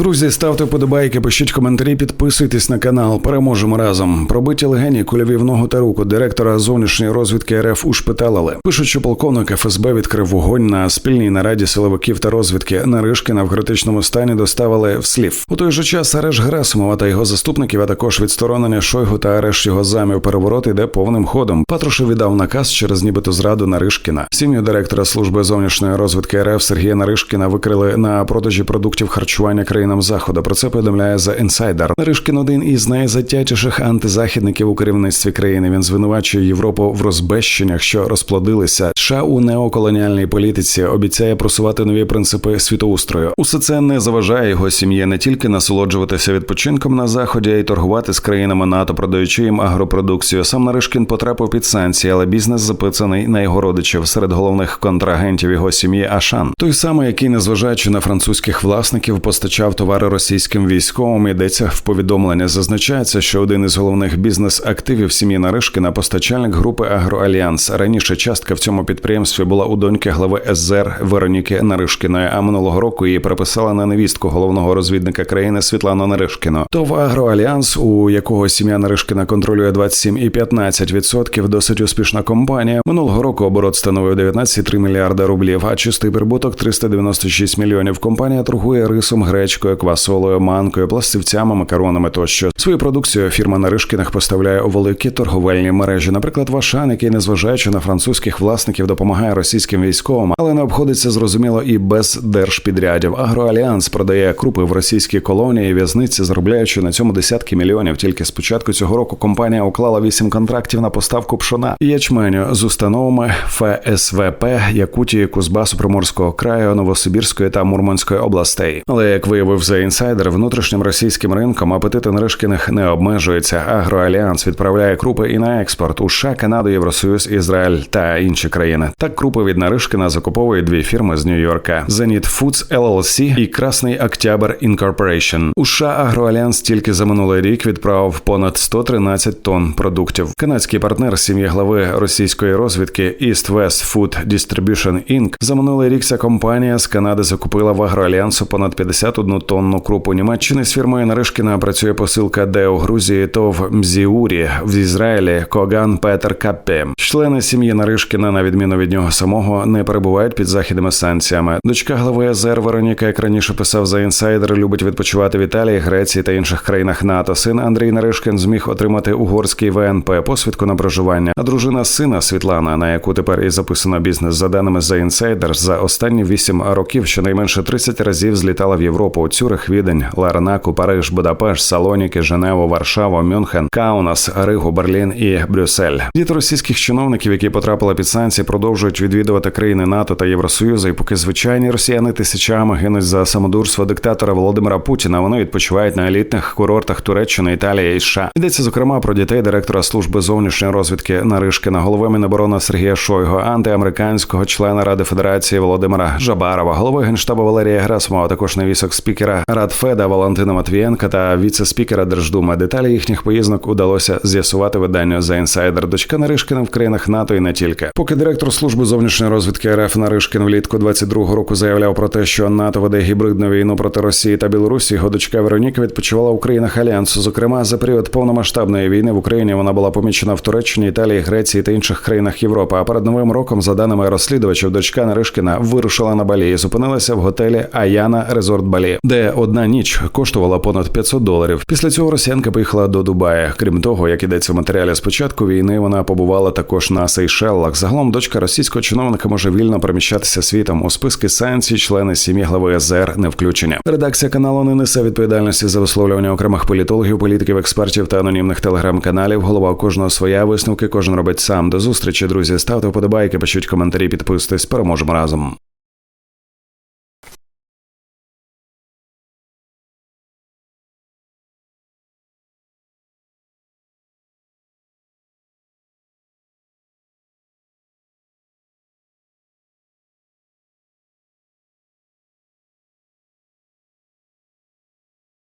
Друзі, ставте вподобайки, пишіть коментарі, підписуйтесь на канал. Переможемо разом. Пробиті легені, кульові в ногу та руку директора зовнішньої розвідки РФ ушпиталили. Пишуть, що полковник ФСБ відкрив вогонь на спільній нараді силовиків та розвідки. Наришкіна в критичному стані доставили в слів. У той же час арешт Герасимова та його заступників, а також відсторонення Шойгу та арешт його замів переворот йде повним ходом. Патрушев віддав наказ через нібито зраду Наришкіна. Сім'ю директора служби зовнішньої розвідки РФ Сергія Наришкіна викрили на продажі продуктів харчування країнам заходу. Про це повідомляє The Insider. Наришкін один із найзатятіших антизахідників у керівництві країни. Він звинувачує Європу в розбещеннях, що розплодилися. США у неоколоніальній політиці обіцяє просувати нові принципи світоустрою. Усе це не заважає його сім'ї не тільки насолоджуватися відпочинком на заході, а й торгувати з країнами НАТО, продаючи їм агропродукцію. Сам Наришкін потрапив під санкції, але бізнес записаний на його родичів серед головних контрагентів його сім'ї. Ашан той самий, який, незважаючи на французьких власників, постачав товари російським військовим. Йдеться в повідомлення. Зазначається, що один із головних бізнес-активів сім'ї Наришкіна постачальник групи Агроальянс. Раніше частка в цьому підприємстві була у доньки глави СЗР Вероніки Наришкіної. А минулого року її переписала на невістку головного розвідника країни Світлану Наришкіну. То в Агроальянс, у якого сім'я Наришкіна контролює 27,15%, досить успішна компанія. Минулого року оборот становив 19,3 мільярда рублів, а чистий прибуток 396 мільйонів. Компанія торгує рисом, гречкою, квасолою, манкою, пластивцями, макаронами тощо. Свою продукцію фірма Наришкіних поставляє у великі торговельні мережі. Наприклад, Вашан, який, незважаючи на французьких власників, допомагає російським військовим, але не обходиться зрозуміло і без держпідрядів. Агроальянс продає крупи в російські колонії, і в'язниці, заробляючи на цьому десятки мільйонів. Тільки з початку цього року компанія уклала вісім контрактів на поставку пшона і ячменю з установами ФСВП Якутії, Кузбасу, Приморського краю, Новосибірської та Мурманської областей. Але як виявив The Insider, внутрішнім російським ринком апетити Наришкіних не обмежується. Агроальянс відправляє крупи і на експорт у США, Канаду, Євросоюз, Ізраїль та інші країни. Так крупи від Наришкіна закуповують дві фірми з Нью-Йорка: Zenit Foods LLC і Красний Октябрь Incorporation. У США Агроальянс тільки за минулий рік відправив понад 113 тонн продуктів. Канадський партнер сім'ї глави російської розвідки East West Food Distribution Inc. За минулий рік ця компанія з Канади закупила в Агроальянсу понад 51 тонну крупу Німеччини. З фірмою Наришкіна працює посилка де у Грузії, то в Мзіурі, в Ізраїлі Коган Петер Каппі. Члени сім'ї Наришкіна, на відміну від нього самого, не перебувають під західними санкціями. Дочка глави АЗР Вероніка, як раніше писав за інсайдер, любить відпочивати в Італії, Греції та інших країнах НАТО. Син Андрій Наришкін зміг отримати угорський ВНП посвідку на проживання. А дружина сина Світлана, на яку тепер і записано бізнес за даними за інсайдер, за останні вісім років щонайменше 30 разів злітала в Європу. Цюрих, Відень, Ларнаку, Париж, Будапешт, Салоніки, Женеву, Варшаву, Мюнхен, Каунас, Ригу, Берлін і Брюссель. Діти російських чиновників, які потрапили під санкції, продовжують відвідувати країни НАТО та Євросоюзу. І поки звичайні росіяни тисячами гинуть за самодурство диктатора Володимира Путіна, вони відпочивають на елітних курортах Туреччини, Італії і США. Йдеться зокрема про дітей директора служби зовнішньої розвідки Наришкина, голови Міноборони Сергія Шойго, антиамериканського члена Ради Федерації Володимира Жабарова, голови генштабу Валерія Герасимова, також невісок спікера Радфеда Валентина Матвієнка та віце-спікера Держдуми. Деталі їхніх поїздок удалося з'ясувати виданню The Insider. Дочка Наришкіна в країнах НАТО і не тільки. Поки директор служби зовнішньої розвідки РФ Наришкін влітку 22-го року заявляв про те, що НАТО веде гібридну війну проти Росії та Білорусі. Його дочка Вероніка відпочивала в країнах альянсу. Зокрема, за період повномасштабної війни в Україні вона була помічена в Туреччині, Італії, Греції та інших країнах Європи. А перед новим роком, за даними розслідувачів, дочка Наришкіна вирушила на Балі і зупинилася в готелі Аяна Резорт Балі, де одна ніч коштувала понад 500 доларів. Після цього росіянка поїхала до Дубая. Крім того, як ідеться в матеріалі спочатку війни, вона побувала також на Сейшеллах. Загалом дочка російського чиновника може вільно переміщатися світом. У списки санкцій члени сім'ї глави АЗР не включення. Редакція каналу не несе відповідальності за висловлювання окремих політологів, політиків, експертів та анонімних телеграм-каналів. Голова кожного своя висновки. Кожен робить сам. До зустрічі, друзі. Ставте вподобайки, пишіть коментарі, підписуйтесь. Переможемо разом.